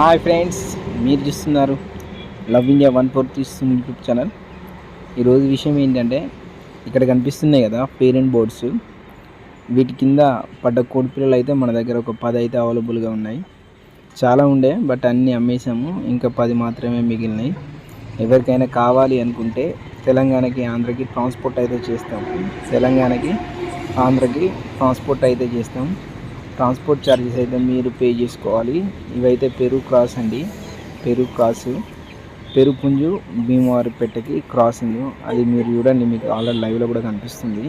Hi friends మీరు చూస్తున్నారు love India one four తీస్తుంది యూట్యూబ్ ఛానల్. ఈరోజు విషయం ఏంటంటే ఇక్కడ కనిపిస్తున్నాయి కదా పేరెంట్ బోర్డ్స్. వీటి కింద పడ్డ కోడి పిల్లలు అయితే మన దగ్గర ఒక పది అయితే అవైలబుల్గా ఉన్నాయి. చాలా ఉండే బట్ అన్నీ అమ్మేసాము ఇంకా పది మాత్రమే మిగిలినాయి. ఎవరికైనా కావాలి అనుకుంటే తెలంగాణకి ఆంధ్రకి ట్రాన్స్పోర్ట్ అయితే చేస్తాం. తెలంగాణకి ఆంధ్రకి ట్రాన్స్పోర్ట్ అయితే చేస్తాం. ట్రాన్స్పోర్ట్ ఛార్జెస్ అయితే మీరు పే చేసుకోవాలి. ఇవైతే పెరు క్రాస్ అండి. పెరుగు క్రాస్. పెరుపుంజు భీమవారి పెట్టకి క్రాసింగ్. అది మీరు చూడండి మీకు ఆల్రెడీ లైవ్లో కూడా కనిపిస్తుంది.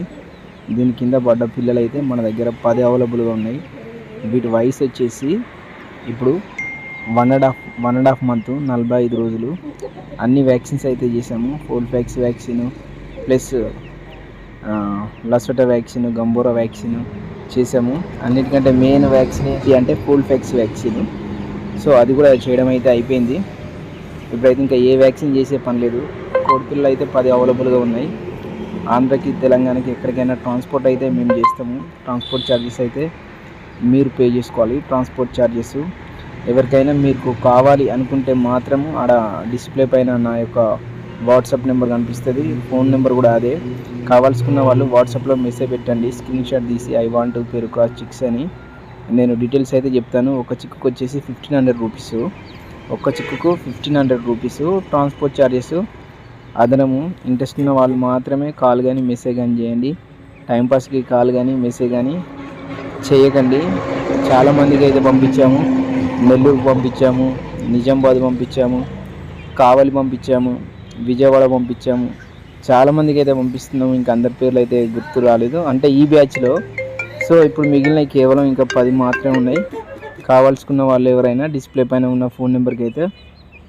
దీని కింద పడ్డ పిల్లలు అయితే మన దగ్గర పది అవైలబుల్గా ఉన్నాయి. వీటి వయసు వచ్చేసి ఇప్పుడు one and half one and half month నలభై ఐదు రోజులు. అన్ని వ్యాక్సిన్స్ అయితే చేసాము fowl pox vaccine plus LaSota vaccine Gumboro vaccine చేసాము అన్నిటికంటే మెయిన్ వ్యాక్సిన్ ఏంటి అంటే ఫోల్ ఫ్యాక్స్ వ్యాక్సిన్ సో అది కూడా చేయడం అయితే అయిపోయింది. ఇప్పుడైతే ఇంకా ఏ వ్యాక్సిన్ చేసే పని లేదు. కోడిపిల్లలు అయితే పది అవైలబుల్గా ఉన్నాయి. ఆంధ్రకి తెలంగాణకి ఎక్కడికైనా ట్రాన్స్పోర్ట్ అయితే మేము చేస్తాము. ట్రాన్స్పోర్ట్ ఛార్జెస్ అయితే మీరు పే చేసుకోవాలి. ట్రాన్స్పోర్ట్ ఛార్జెస్ ఎవరికైనా మీకు కావాలి అనుకుంటే మాత్రము ఆడ డిస్ప్లే పైన నా యొక్క వాట్సాప్ నెంబర్ కనిపిస్తుంది. ఫోన్ నెంబర్ కూడా అదే. కావాల్సుకున్న వాళ్ళు వాట్సాప్లో మెసేజ్ పెట్టండి. స్క్రీన్ షాట్ తీసి ఐ వాంట్ పేరు క్రాస్ చిక్స్ అని. నేను డీటెయిల్స్ అయితే చెప్తాను. ఒక చిక్కుకు వచ్చేసి ఫిఫ్టీన్ హండ్రెడ్ రూపీస్. ఒక్క చిక్కుకు fifteen hundred rupees. Transport charges అదనము. Interest ఉన్న వాళ్ళు మాత్రమే కాల్ కానీ మెసేజ్ కానీ చేయండి. టైంపాస్కి కాల్ కానీ మెసేజ్ కానీ చేయకండి. చాలామందికి అయితే పంపించాము. నెల్లూరు పంపించాము. నిజామాబాద్ పంపించాము. కావలి పంపించాము. విజయవాడ పంపించాము. చాలామందికి అయితే పంపిస్తున్నాము. ఇంకా అందరి పేర్లు అయితే గుర్తు రాలేదు. అంటే ఈ బ్యాచ్లో సో ఇప్పుడు మిగిలిన కేవలం ఇంకా పది మాత్రమే ఉన్నాయి. కావాల్సుకున్న వాళ్ళు ఎవరైనా డిస్ప్లే పైన ఉన్న ఫోన్ నెంబర్కి అయితే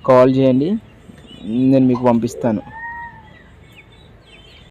కాల్ చేయండి. నేను మీకు పంపిస్తాను.